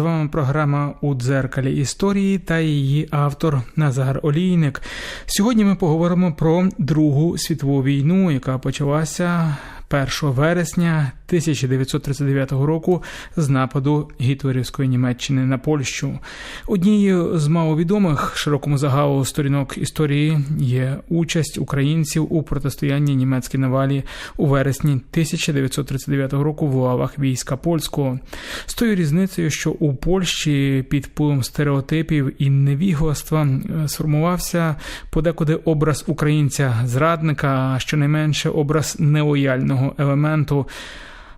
вами програма у дзеркалі історії та її автор Назар Олійник. Сьогодні ми поговоримо про Другу світову війну, яка почалася 1 вересня 1939 року з нападу гітлерівської Німеччини на Польщу. Однією з маловідомих широкому загалу сторінок історії є участь українців у протистоянні німецькій навалі у вересні 1939 року в лавах війська польського. З тою різницею, що у Польщі під впливом стереотипів і невігластва е, сформувався подекуди образ українця зрадника, а щонайменше образ нелояльного елементу.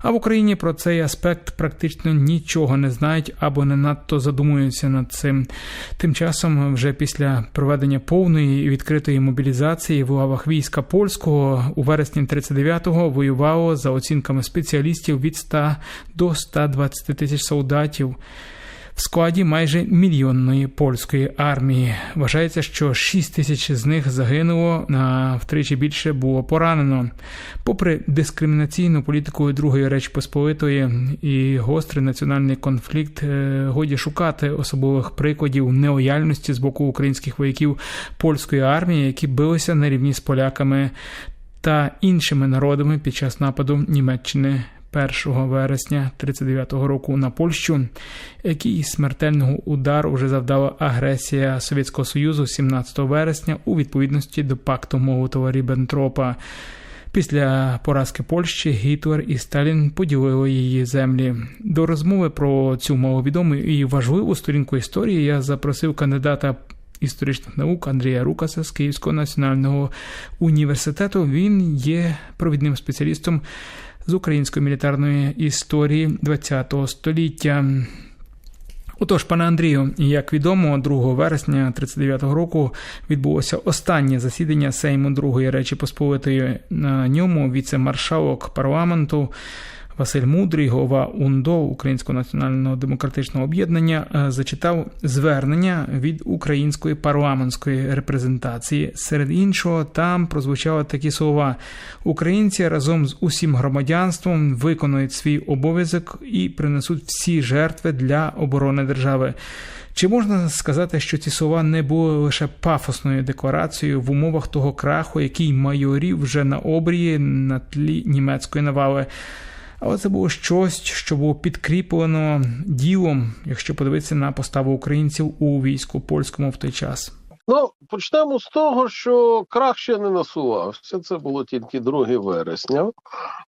А в Україні про цей аспект практично нічого не знають або не надто задумуються над цим. Тим часом, вже після проведення повної і відкритої мобілізації в лавах війська польського у вересні 39-го воювало за оцінками спеціалістів від 100 до 120 тисяч солдатів. В складі майже мільйонної польської армії вважається, що 6 тисяч з них загинуло, а втричі більше було поранено. Попри дискримінаційну політику Другої Речі Посполитої і гострий національний конфлікт, е, годі шукати особливих прикладів неояльності з боку українських вояків польської армії, які билися на рівні з поляками та іншими народами під час нападу Німеччини 1 вересня 39-го року на Польщу, який смертельного удару вже завдала агресія Совєтського Союзу 17 вересня у відповідності до пакту молотова ріббентропа Після поразки Польщі Гітлер і Сталін поділили її землі. До розмови про цю маловідому і важливу сторінку історії я запросив кандидата. Історичних наук Андрія Рукаса з Київського національного університету він є провідним спеціалістом з української мілітарної історії ХХ століття. Отож, пане Андрію, як відомо, 2 вересня 39-го року відбулося останнє засідання Сейму Другої Речі Посполитої. На ньому віце-маршалок парламенту Василь Мудрий, голова УНДО Українського національного демократичного об'єднання, е, зачитав звернення від української парламентської репрезентації. Серед іншого, там прозвучали такі слова: Українці разом з усім громадянством виконують свій обов'язок і принесуть всі жертви для оборони держави. Чи можна сказати, що ці слова не були лише пафосною декларацією в умовах того краху, який майорів вже на обрії на тлі німецької навали? Але це було щось, що було підкріплено ділом, якщо подивитися на поставу українців у війську польському в той час. Ну, почнемо з того, що крах ще не насувався. Це було тільки 2 вересня,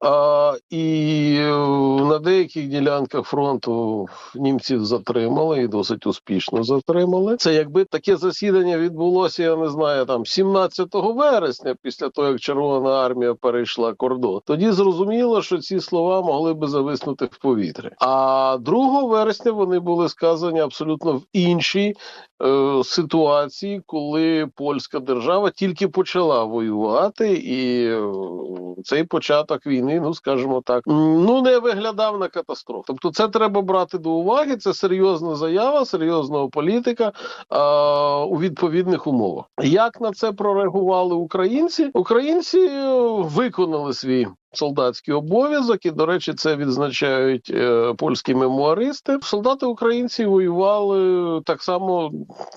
а, і е, на деяких ділянках фронту німців затримали і досить успішно затримали. Це якби таке засідання відбулося, я не знаю, там 17 вересня, після того як Червона армія перейшла кордон. Тоді зрозуміло, що ці слова могли би зависнути в повітрі. А 2 вересня вони були сказані абсолютно в іншій е, ситуації, коли польська держава тільки почала воювати, і е, цей початок війни, ну скажімо так, ну не виглядав на катастрофу. Тобто, це треба брати до уваги. Це серйозна заява, серйозна політика а, у відповідних умовах. Як на це прореагували українці? Українці е, виконали свій солдатський обов'язок, і до речі, це відзначають е, польські мемуаристи. Солдати українці воювали так само,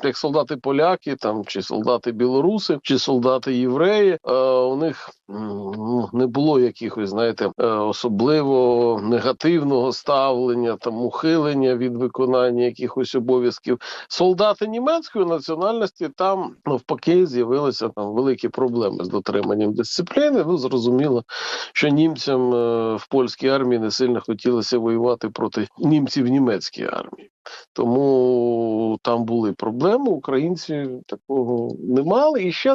як солдати поляки, там чи солдати білоруси, чи солдати євреї. Е, у них ну, не було якихось, знаєте, е, особливо негативного ставлення, там ухилення від виконання якихось обов'язків. Солдати німецької національності там навпаки з'явилися там великі проблеми з дотриманням дисципліни. Ну зрозуміло що німцям е, в польській армії не сильно хотілося воювати проти німців в німецькій армії. Тому там були проблеми. Українці такого не мали. І ще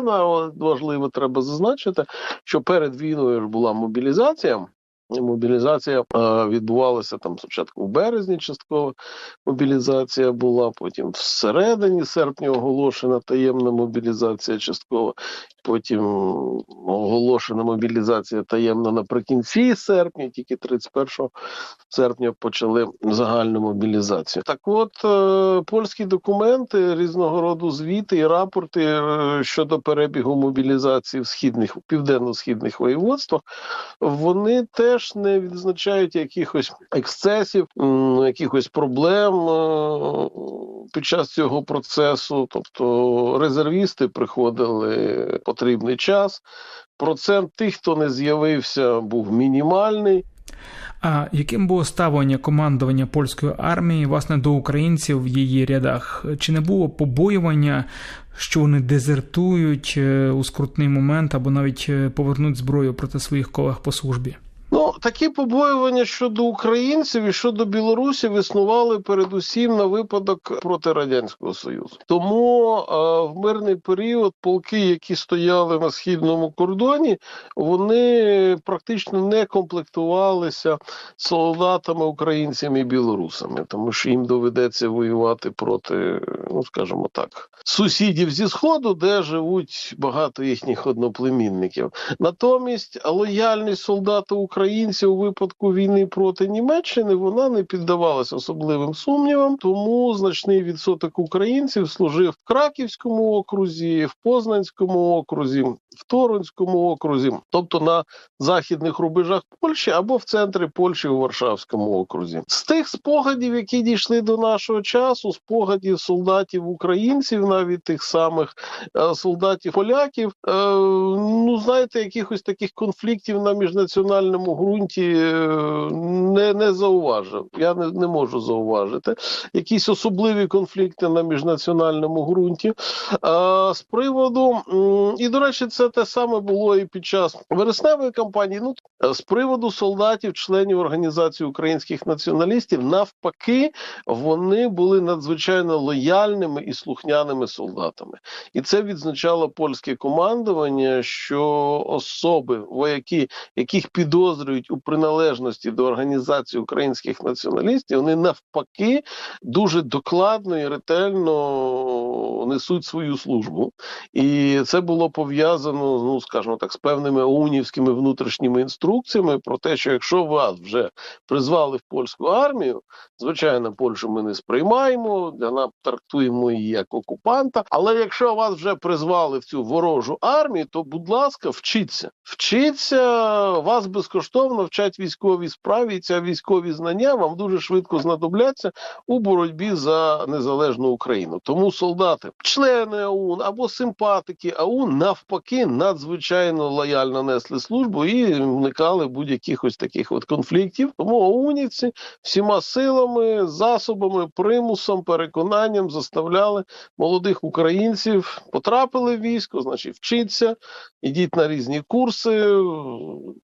важливо треба зазначити, що перед війною ж була мобілізація. Мобілізація відбувалася там спочатку в березні. Частково мобілізація була. Потім всередині серпня оголошена таємна мобілізація частково. Потім оголошена мобілізація таємна наприкінці серпня, тільки 31 серпня почали загальну мобілізацію. Так, от е, польські документи різного роду звіти і рапорти е, щодо перебігу мобілізації в східних південно-східних воєводствах, вони теж не відзначають якихось ексцесів, якихось проблем е, під час цього процесу. Тобто резервісти приходили потрібний час. Процент тих, хто не з'явився, був мінімальний. А яким було ставлення командування польської армії власне до українців в її рядах? Чи не було побоювання, що вони дезертують е, у скрутний момент або навіть е, повернуть зброю проти своїх колег по службі? Такі побоювання щодо українців і щодо білорусів існували передусім на випадок проти радянського союзу. Тому е, в мирний період полки, які стояли на східному кордоні, вони практично не комплектувалися солдатами, українцями і білорусами, тому що їм доведеться воювати проти, ну скажімо так, сусідів зі сходу, де живуть багато їхніх одноплемінників. Натомість лояльність солдата українців у випадку війни проти Німеччини вона не піддавалася особливим сумнівам, тому значний відсоток українців служив в Краківському окрузі, в Познанському окрузі, в Торонському окрузі, тобто на західних рубежах Польщі або в центрі Польщі у Варшавському окрузі. З тих спогадів, які дійшли до нашого часу, спогадів солдатів українців, навіть тих самих е, солдатів поляків, е, ну знаєте, якихось таких конфліктів на міжнаціональному ґрунті е, не, не зауважив. Я не, не можу зауважити. Якісь особливі конфлікти на міжнаціональному ґрунті. З приводу, і до речі, це те саме було і під час вересневої кампанії. Ну з приводу солдатів, членів організації українських націоналістів, навпаки, вони були надзвичайно лояльними і слухняними солдатами, і це відзначало польське командування, що особи, вояки, яких підозрюють у приналежності до організації українських націоналістів, вони навпаки дуже докладно і ретельно несуть свою службу, і це було пов'язано, ну скажімо так, з певними унівськими внутрішніми інструкціями про те, що якщо вас вже призвали в польську армію, звичайно, Польщу ми не сприймаємо, для нас трактуємо її як окупанта. Але якщо вас вже призвали в цю ворожу армію, то будь ласка, вчіться, вчіться, вас безкоштовно вчать військовій справі, і ця військові знання вам дуже швидко знадобляться у боротьбі за незалежну Україну. Тому солдати, члени АУН або симпатики АУН навпаки надзвичайно лояльно несли службу і уникали будь-яких ось таких от конфліктів. Тому ОУНівці всіма силами, засобами, примусом, переконанням заставляли молодих українців потрапили в військо, значить вчиться, ідіть на різні курси.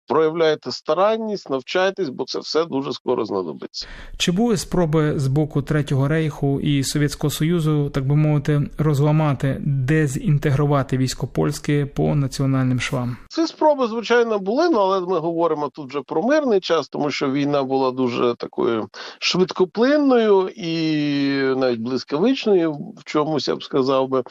Проявляйте старанність, навчайтесь, бо це все дуже скоро знадобиться. Чи були спроби з боку Третього рейху і Совєтського Союзу, так би мовити, розламати, дезінтегрувати військо польське по національним швам? Ці спроби, звичайно, були, ну, але ми говоримо тут вже про мирний час, тому що війна була дуже такою швидкоплинною і навіть блискавичною, в чомусь я б сказав би.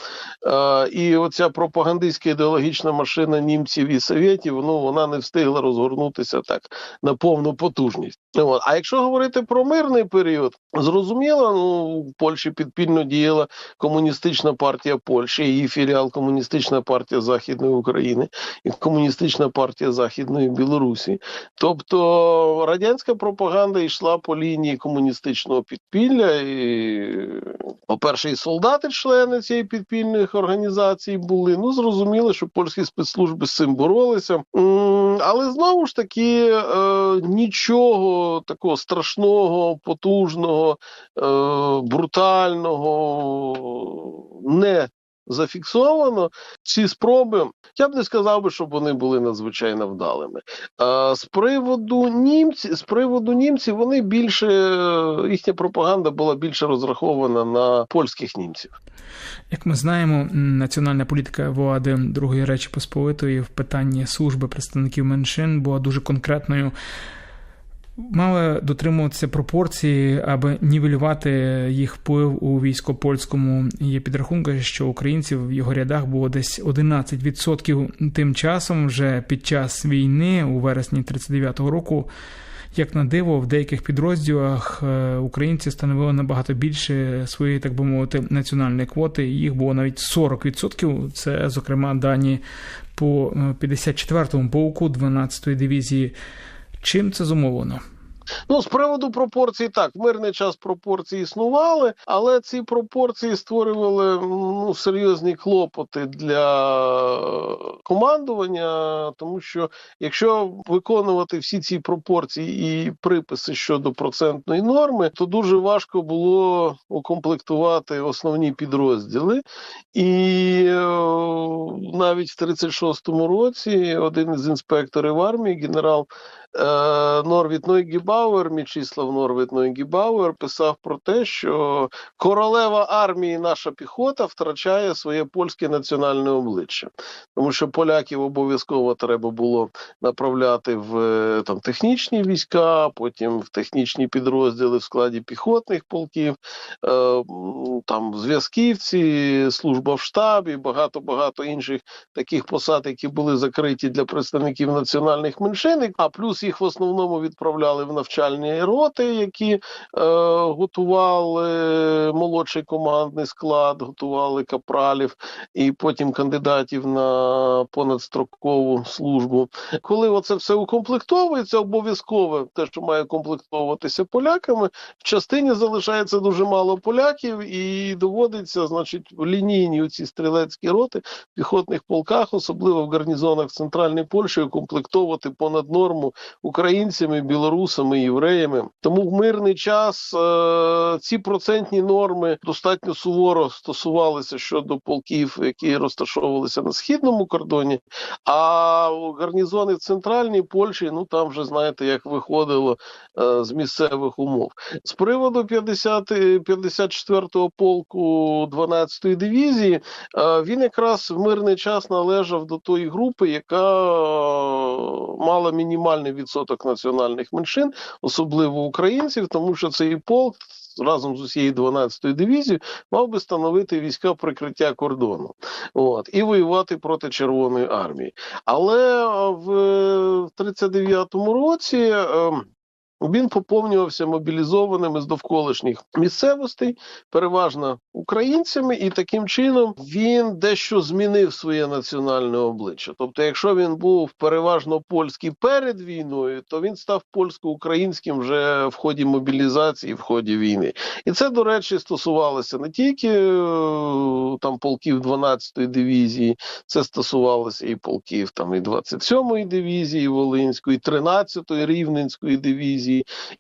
І оця пропагандистська ідеологічна машина німців і совєтів, ну вона не встигла розгорнутися так на повну потужність. От. А якщо говорити про мирний період, зрозуміло, ну в Польщі підпільно діяла комуністична партія Польщі, її філіал Комуністична партія Західної України і Комуністична партія Західної Білорусі. Тобто радянська пропаганда йшла по лінії комуністичного підпілля. І, по-перше, і солдати, члени цієї підпільних організацій були. Ну зрозуміло, що польські спецслужби з цим боролися. Але знову ж таки е, нічого такого страшного, потужного, е, брутального не зафіксовано. Ці спроби, я б не сказав би, щоб вони були надзвичайно вдалими. А з приводу німців, з приводу німців, вони більше їхня пропаганда була більше розрахована на польських німців. Як ми знаємо, національна політика влади Другої Речі Посполитої в питанні служби представників меншин була дуже конкретною. Мали дотримуватися пропорції, аби нівелювати їх вплив у військо-польському. Є підрахунки, що українців в його рядах було десь 11%. Тим часом, вже під час війни, у вересні 39-го року, як на диво, в деяких підрозділах е, українці становили набагато більше своєї, так би мовити, національної квоти. Їх було навіть 40%. Це, зокрема, дані по е, 54-му полку 12-ї дивізії. Чим це зумовлено? Ну, з приводу пропорцій, так, в мирний час пропорції існували, але ці пропорції створювали ну, серйозні клопоти для командування, тому що якщо виконувати всі ці пропорції і приписи щодо процентної норми, то дуже важко було укомплектувати основні підрозділи. І е, навіть в 36-му році один із інспекторів армії, генерал Норвіт Нойгібауер, Мічіслав Норвіт Нойгібауер, писав про те, що королева армії, наша піхота, втрачає своє польське національне обличчя, тому що поляків обов'язково треба було направляти в е, там технічні війська, потім в технічні підрозділи в складі піхотних полків, е, там зв'язківці, служба в штабі, багато багато інших таких посад, які були закриті для представників національних меншин. А плюс їх в основному відправляли в навчальні роти, які е, готували молодший командний склад, готували капралів і потім кандидатів на понадстрокову службу. Коли оце все укомплектовується, обов'язково те, що має комплектовуватися поляками, в частині залишається дуже мало поляків, і доводиться, значить, лінійні ці стрілецькі роти в піхотних полках, особливо в гарнізонах центральної Польщі, укомплектовувати понад норму українцями, білорусами, євреями. Тому в мирний час е, ці процентні норми достатньо суворо стосувалися щодо полків, які розташовувалися на східному кордоні. А гарнізони в центральній Польщі, ну там вже знаєте, як виходило е, з місцевих умов. З приводу 50, 54-го полку 12-ї дивізії, е, він якраз в мирний час належав до тої групи, яка мала мінімальний відсоток національних меншин, особливо українців, тому що цей полк. Разом з усією 12-ю дивізією мав би становити війська прикриття кордону, от і воювати проти Червоної армії. Але е, в 39-му році е, він поповнювався мобілізованими з довколишніх місцевостей, переважно українцями, і таким чином він дещо змінив своє національне обличчя. Тобто, якщо він був переважно польський перед війною, то він став польсько-українським вже в ході мобілізації, в ході війни. І це, до речі, стосувалося не тільки е, там полків 12-ї дивізії, це стосувалося і полків там і 27-ї дивізії Волинської, і 13-ї Рівненської дивізії,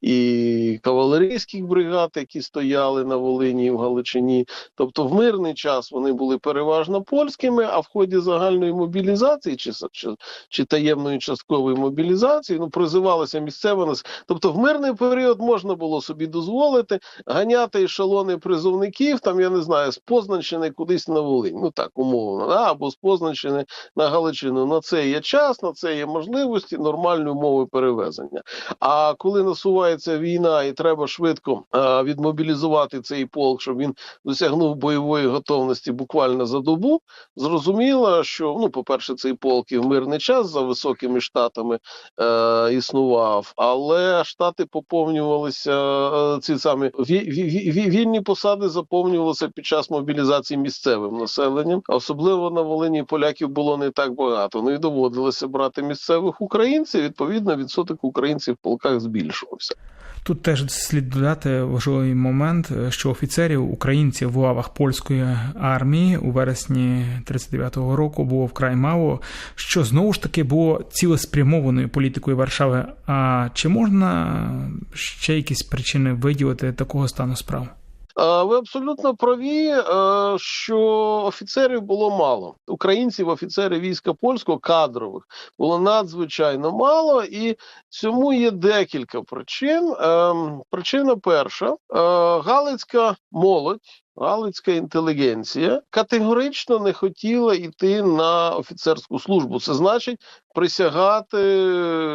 і кавалерійських бригад, які стояли на Волині і в Галичині. Тобто, в мирний час вони були переважно польськими, а в ході загальної мобілізації чи, чи, чи таємної часткової мобілізації ну призивалося місцеве нас. Тобто, в мирний період можна було собі дозволити ганяти ешелони призовників, там я не знаю, з Познанщини кудись на Волинь. Ну так умовно, да? або з Познанщини на Галичину. На це є час, на це є можливості, нормальні умови перевезення. А коли насувається війна, і треба швидко е, відмобілізувати цей полк, щоб він досягнув бойової готовності буквально за добу. Зрозуміло, що ну, по-перше, цей полк і в мирний час за високими штатами е, існував, але штати поповнювалися е, ці самі ві- ві- ві- вільні посади заповнювалися під час мобілізації місцевим населенням. Особливо на Волині поляків було не так багато. Ну і доводилося брати місцевих українців. Відповідно, відсоток українців в полках збільшувався. Тут теж слід додати важливий момент, що офіцерів українців в лавах польської армії у вересні 39-го року було вкрай мало, що знову ж таки було цілеспрямованою політикою Варшави. А чи можна ще якісь причини виділити такого стану справ? Е, Ви абсолютно праві, е, що офіцерів було мало. Українців, офіцерів війська польського кадрових було надзвичайно мало, і цьому є декілька причин. Ем, Причина перша: Е, Галицька молодь. Галицька інтелігенція категорично не хотіла йти на офіцерську службу. Це значить присягати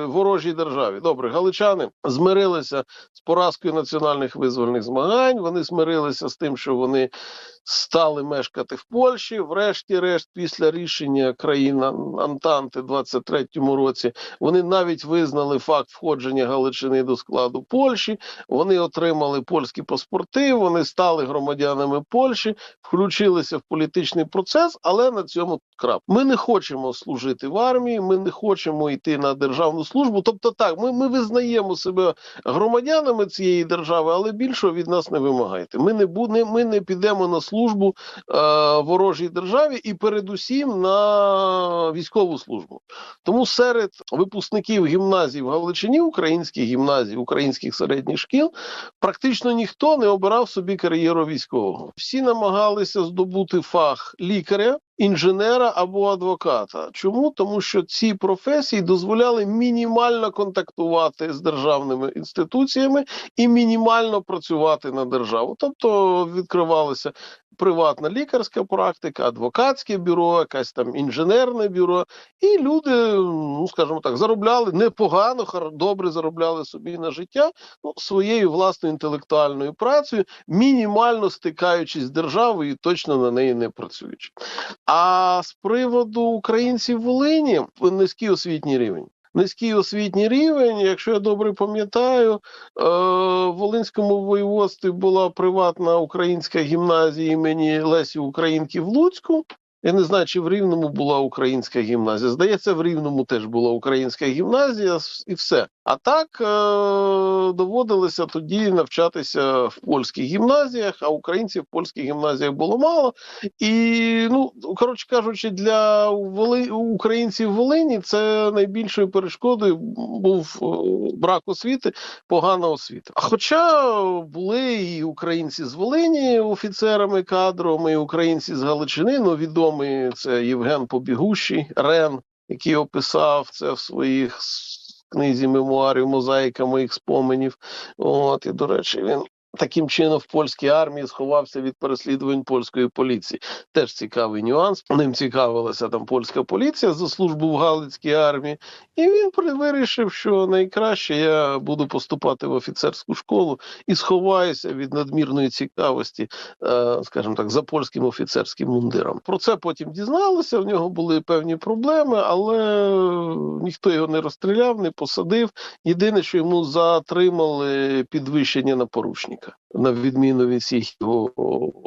ворожій державі. Добре, галичани змирилися з поразкою національних визвольних змагань. Вони змирилися з тим, що вони стали мешкати в Польщі. Врешті-решт, після рішення країн Антанти 23-му році, вони навіть визнали факт входження Галичини до складу Польщі. Вони отримали польські паспорти. Вони стали громадянами громадянами Польщі, включилися в політичний процес, але на цьому крап. Ми не хочемо служити в армії, ми не хочемо йти на державну службу. Тобто, так, ми, ми визнаємо себе громадянами цієї держави, але більшого від нас не вимагайте. Ми не бу- не, ми не підемо на службу е, ворожій державі і передусім на військову службу. Тому серед випускників гімназій в Галичині, українських гімназій, українських середніх шкіл, практично ніхто не обирав собі кар'єру військового. Всі намагалися здобути фах лікаря. Інженера або адвоката. Чому? Тому що ці професії дозволяли мінімально контактувати з державними інституціями і мінімально працювати на державу. Тобто відкривалися приватна лікарська практика, адвокатське бюро, якесь там інженерне бюро, і люди, ну скажімо так, заробляли непогано, добре заробляли собі на життя ну, своєю власною інтелектуальною працею, мінімально стикаючись з державою і точно на неї не працюючи. А з приводу українців в Волині низький освітній рівень. Низький освітній рівень, якщо я добре пам'ятаю, е, в Волинському воєводстві була приватна українська гімназія імені Лесі Українки в Луцьку. Я не знаю, чи в Рівному була українська гімназія. Здається, в Рівному теж була українська гімназія, і все. А так е- доводилося тоді навчатися в польських гімназіях, а українців в польських гімназіях було мало. І, ну, коротше кажучи, для українців в Волині це найбільшою перешкодою був е, брак освіти, погана освіта. Хоча були і українці з Волині офіцерами кадровими, і українці з Галичини, ну відомий це Євген Побігущий, Рен, який описав це в своїх книзі мемуарів, мозаїка моїх споменів. От і до речі, він таким чином в польській армії сховався від переслідувань польської поліції. Теж цікавий нюанс. Ним цікавилася там польська поліція за службу в Галицькій армії, і він вирішив, що найкраще я буду поступати в офіцерську школу і сховаюся від надмірної цікавості, е, скажімо так, за польським офіцерським мундиром. Про це потім дізналися. В нього були певні проблеми, але ніхто його не розстріляв, не посадив. Єдине, що йому затримали підвищення на поручника, на відміну від всіх його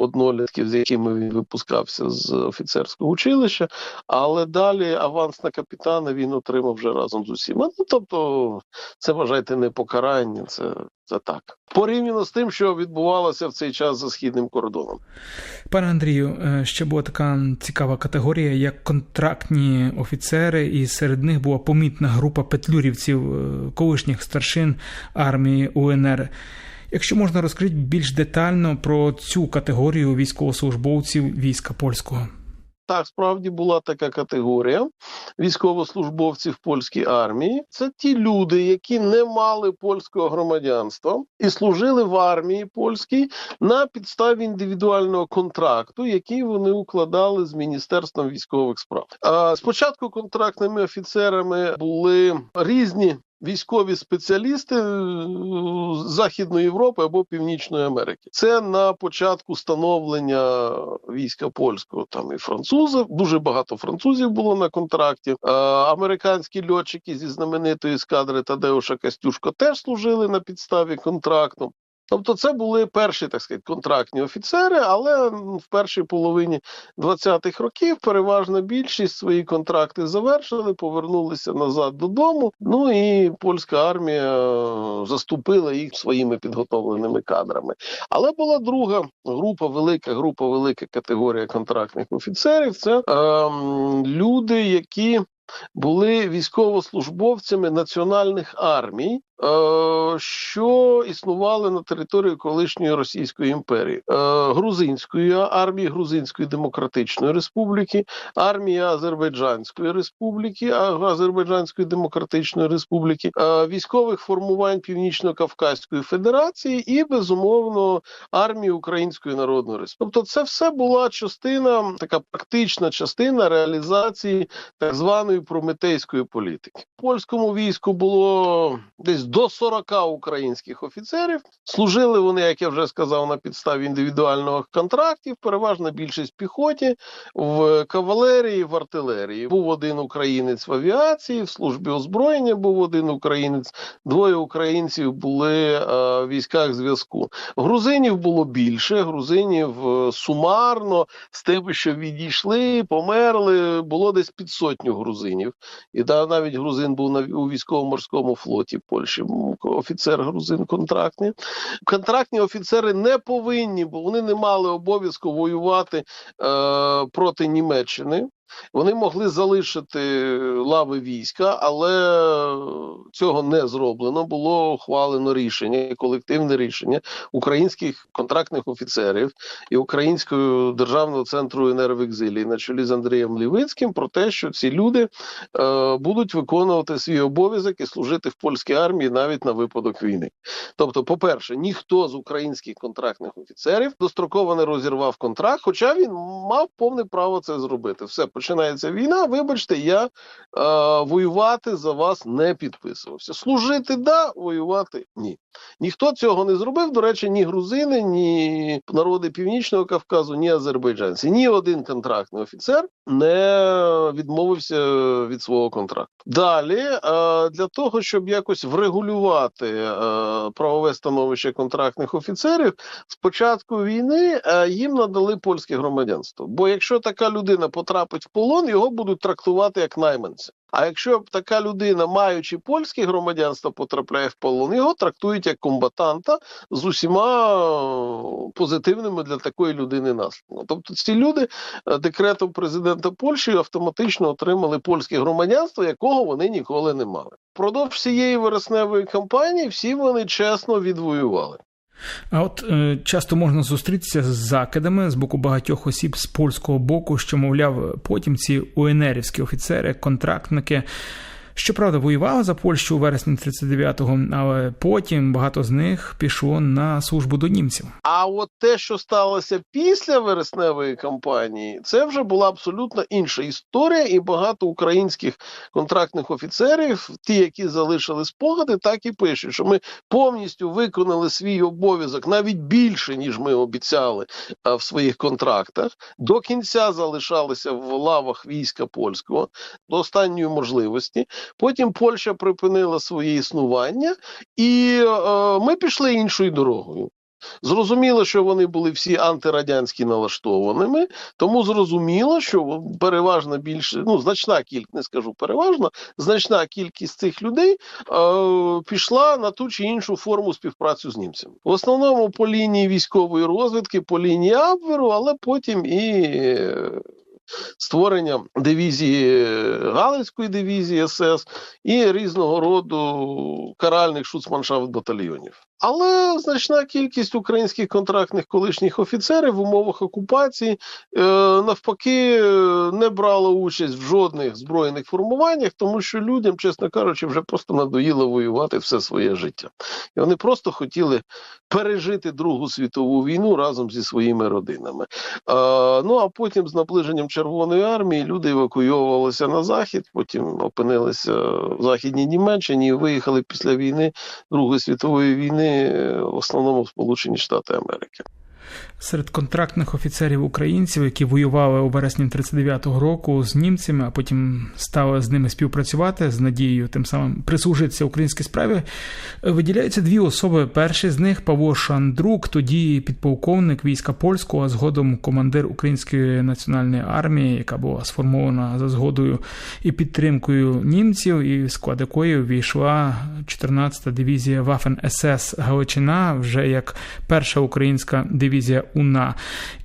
однолітків, з якими він випускався з офіцерського училища. Але далі аванс на капітана він отримав вже разом з усіма. Ну тобто, це вважайте не покарання, це, це так. Порівняно з тим, що відбувалося в цей час за східним кордоном. Пане Андрію, е, ще була така цікава категорія, як контрактні офіцери, і серед них була помітна група петлюрівців, е, колишніх старшин армії УНР. Якщо можна розкрити більш детально про цю категорію військовослужбовців війська польського. Так, справді була така категорія військовослужбовців польській армії. Це ті люди, які не мали польського громадянства і служили в армії польській на підставі індивідуального контракту, який вони укладали з міністерством військових справ. А спочатку контрактними офіцерами були різні. Військові спеціалісти е, Західної Європи або Північної Америки. Це на початку становлення війська польського. Там і французів. дуже багато французів було на контракті. Е, американські льотчики зі знаменитої ескадри Тадеуша Костюшко теж служили на підставі контракту. Тобто, це були перші, так сказати, контрактні офіцери, але в першій половині 20-х років переважна більшість свої контракти завершили, повернулися назад додому. Ну і польська армія е, заступила їх своїми підготовленими кадрами. Але була друга група, велика група, велика категорія контрактних офіцерів. Це ем, люди, які були військовослужбовцями національних армій, е, що існували на території колишньої Російської імперії, е, Грузинської армії, Грузинської Демократичної Республіки, армії Азербайджанської Республіки, Азербайджанської Демократичної Республіки, е, військових формувань Північно-Кавказької Федерації і безумовно армії Української Народної Республіки. Тобто, це все була частина, така практична частина реалізації так званої прометейської політики. Польському війську було десь до 40 українських офіцерів. Служили вони, як я вже сказав, на підставі індивідуальних контрактів. Переважна більшість піхоті, в кавалерії, в артилерії. Був один українець в авіації, в службі озброєння був один українець, двоє українців були е, в військах зв'язку. Грузинів було більше. Грузинів е, сумарно з тими, що відійшли, померли, було десь під сотню грузинів. І навіть грузин був на у військово-морському флоті Польщі. М, Офіцер грузин контрактний. Контрактні офіцери не повинні, бо вони не мали обов'язку воювати е, проти Німеччини. Вони могли залишити лави війська, але цього не зроблено. Було ухвалено рішення, колективне рішення українських контрактних офіцерів і Українського державного центру енергоекзилії на чолі з Андрієм Лівицьким про те, що ці люди е, будуть виконувати свій обов'язок і служити в польській армії навіть на випадок війни. Тобто, по-перше, ніхто з українських контрактних офіцерів достроково не розірвав контракт, хоча він мав повне право це зробити. Все починається війна. Вибачте, я е, воювати за вас не підписувався. Служити да, воювати ні. Ніхто цього не зробив. До речі, ні грузини, ні народи Північного Кавказу, ні азербайджанці. Ні один контрактний офіцер не відмовився від свого контракту. Далі е, для того, щоб якось врегулювати е, правове становище контрактних офіцерів, з початку війни е, їм надали польське громадянство. Бо якщо така людина потрапить в полон, його будуть трактувати як найманця. А якщо така людина, маючи польське громадянство, потрапляє в полон, його трактують як комбатанта з усіма е, позитивними для такої людини наслідками. Тобто ці люди е, декретом президента Польщі автоматично отримали польське громадянство, якого вони ніколи не мали. Продовж всієї вересневої кампанії всі вони чесно відвоювали. А от е, часто можна зустрітися з закидами з боку багатьох осіб з польського боку, що, мовляв, потім ці УНРівські офіцери, контрактники. Щоправда, воювали за Польщу у вересні 39-го, але потім багато з них пішло на службу до німців. А от те, що сталося після вересневої кампанії, це вже була абсолютно інша історія, і багато українських контрактних офіцерів, ті, які залишили спогади, так і пишуть, що ми повністю виконали свій обов'язок навіть більше, ніж ми обіцяли в своїх контрактах. До кінця залишалися в лавах війська польського до останньої можливості. Потім Польща припинила своє існування, і е, ми пішли іншою дорогою. Зрозуміло, що вони були всі антирадянські налаштованими, тому зрозуміло, що переважна більше, ну значна кількість, не скажу переважна, значна кількість цих людей е, пішла на ту чи іншу форму співпрацю з німцями. В основному по лінії військової розвідки, по лінії Абверу, але потім і. Е, Створення дивізії Галицької дивізії СС і різного роду каральних шуцманшафт батальйонів. Але значна кількість українських контрактних колишніх офіцерів в умовах окупації е, навпаки не брала участь в жодних збройних формуваннях, тому що людям, чесно кажучи, вже просто надоїло воювати все своє життя. І вони просто хотіли пережити Другу світову війну разом зі своїми родинами. Е, ну а потім, з наближенням Червоної армії, люди евакуйовувалися на захід, потім опинилися в Західній Німеччині і виїхали після війни Другої світової війни в основному Сполучені Штати Америки. Серед контрактних офіцерів українців, які воювали у вересні 39-го року з німцями, а потім стали з ними співпрацювати з надією, тим самим прислужитися українській справі, виділяються дві особи. Перший з них Павло Шандрук, тоді підполковник війська польського, а згодом командир Української національної армії, яка була сформована за згодою і підтримкою німців, і в склад якої війшла 14-та дивізія Waffen СС Галичина, вже як перша українська дивізія УНА.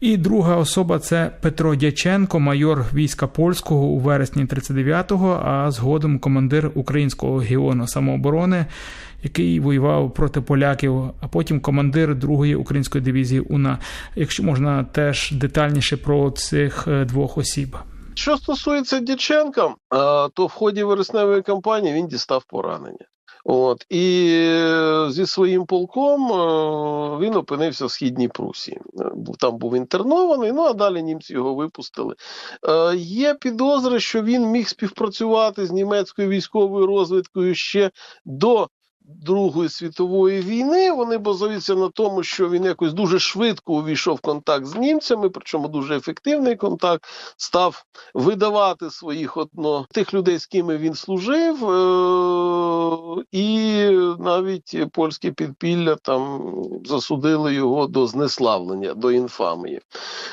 І друга особа це Петро Дяченко, майор війська польського у вересні 39-го, а згодом командир українського геону самооборони, який воював проти поляків, а потім командир другої української дивізії УНА. Якщо можна теж детальніше про цих е, двох осіб. Що стосується Дяченка, е, то в ході вересневої кампанії він дістав поранення. От і е, зі своїм полком е, він опинився в східній Прусії. Е, Там був інтернований. Ну а далі німці його випустили. Є підозри, що він міг співпрацювати з німецькою військовою розвідкою ще до Другої світової війни вони базуються на тому, що він якось дуже швидко увійшов в контакт з німцями, причому дуже ефективний контакт, став видавати своїх одно тих людей, з ким він служив, е- і навіть польське підпілля там засудили його до знеславлення, до інфамії.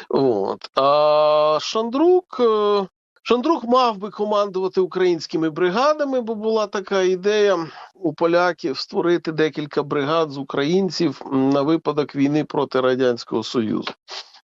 От. А Шандрук. е, Шандрук мав би командувати українськими бригадами, бо була така ідея у поляків створити декілька бригад з українців на випадок війни проти радянського союзу.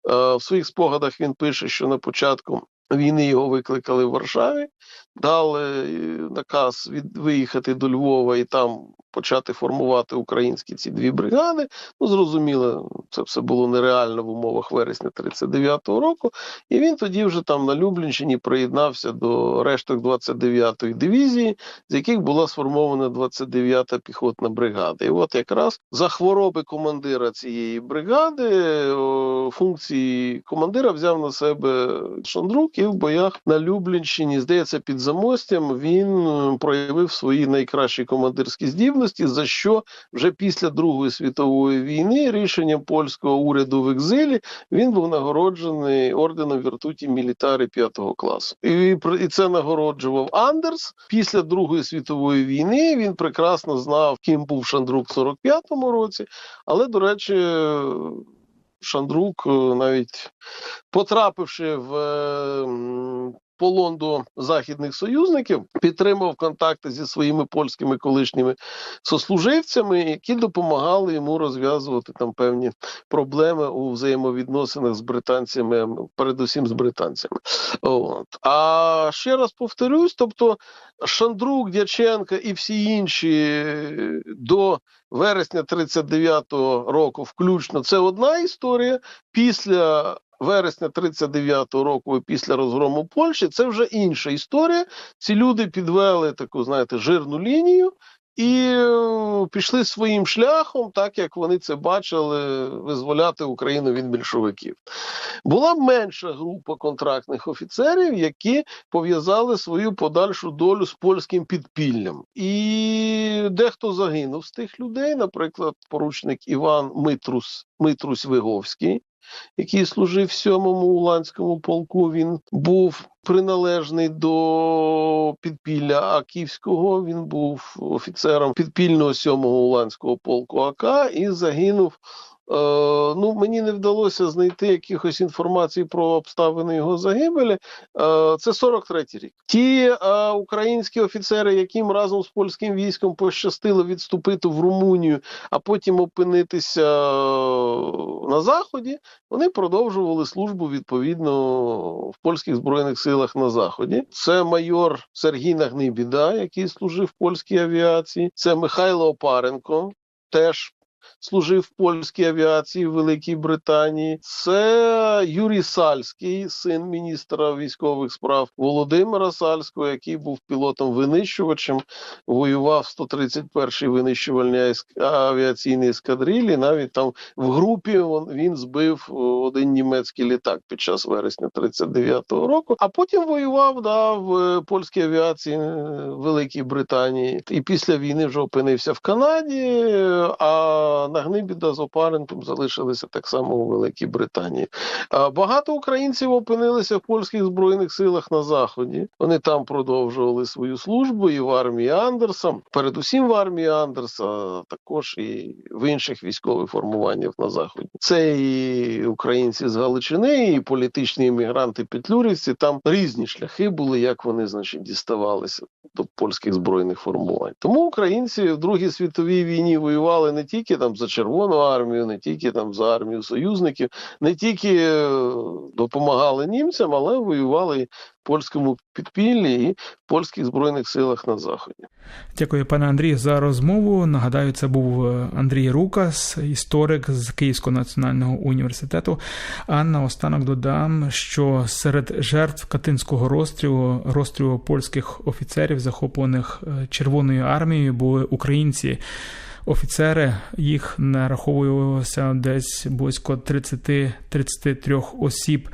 Е, В своїх спогадах він пише, що на початку війни його викликали в Варшаві, дали е, наказ від виїхати до Львова і там почати формувати українські ці дві бригади. Ну зрозуміло, це все було нереально в умовах вересня 39-го року. І він тоді вже там на Люблінщині приєднався до решток 29-ї дивізії, з яких була сформована 29-та піхотна бригада. І от якраз за хвороби командира цієї бригади о, функції командира взяв на себе Шандрук, і в боях на Люблінщині, здається, під замостям він е, проявив свої найкращі командирські здібності, за що вже після Другої світової війни рішенням польського уряду в екзилі він був нагороджений орденом Віртуті Мілітари п'ятого класу. І, і це нагороджував Андерс. Після Другої світової війни він прекрасно знав, ким був Шандрук в 45-му році. Але, до речі, Шандрук, е, навіть потрапивши в полон до західних союзників, підтримав контакти зі своїми польськими колишніми сослуживцями, які допомагали йому розв'язувати там певні проблеми у взаємовідносинах з британцями, передусім з британцями. От. А ще раз повторюсь: тобто Шандрук, Дяченка і всі інші до вересня 39-го року, включно, це одна історія. Після вересня 39-го року, після розгрому Польщі, це вже інша історія. Ці люди підвели таку, знаєте, жирну лінію. І е, пішли своїм шляхом, так як вони це бачили, визволяти Україну від більшовиків. Була менша група контрактних офіцерів, які пов'язали свою подальшу долю з польським підпіллям. І дехто загинув з тих людей, наприклад, поручник Іван Митрус, Митрусь Виговський. Який служив сьомому уланському полку, він був приналежний до підпілля Аківського. Він був офіцером підпільного сьомого уланського полку АК і загинув. Е, ну, мені не вдалося знайти якихось інформацій про обставини його загибелі. Е, це 43-й рік. Ті е, українські офіцери, яким разом з польським військом пощастило відступити в Румунію, а потім опинитися на заході, вони продовжували службу відповідно в польських збройних силах на заході. Це майор Сергій Нагнибіда, який служив в польській авіації. Це Михайло Опаренко, теж служив польській авіації в Великій Британії. Це Юрій Сальський, син міністра військових справ Володимира Сальського, який був пілотом-винищувачем, воював в 131-й винищувальній авіаційній ескадрилі. Навіть там в групі він, збив один німецький літак під час вересня 39-го року. А потім воював да, в е, польській авіації е, Великій Британії. І після війни вже опинився в Канаді. е, А Нагнибіда з Опаренком залишилися так само у Великій Британії. Багато українців опинилися в польських збройних силах на заході. Вони там продовжували свою службу і в армії Андерса, передусім в армії Андерса, також і в інших військових формуваннях на заході. Це і українці з Галичини, і політичні іммігранти петлюрівці. Там різні шляхи були, як вони значить діставалися до польських збройних формувань. Тому українці в Другій світовій війні воювали не тільки там за Червону армію, не тільки там за армію союзників, не тільки е, допомагали німцям, але воювали польському підпіллі і польських збройних силах на заході. Дякую, пане Андрію, за розмову. Нагадаю, це був Андрій Рукас, історик з Київського національного університету. А наостанок додам, що серед жертв Катинського розстрілу, розстрілу польських офіцерів, захоплених е, Червоною армією, були українці. Офіцери їх нараховувалося десь близько 30-33 осіб.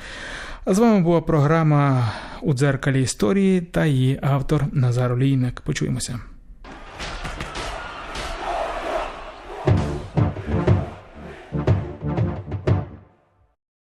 А з вами була програма у дзеркалі історії та її автор Назар Олійник. Почуємося.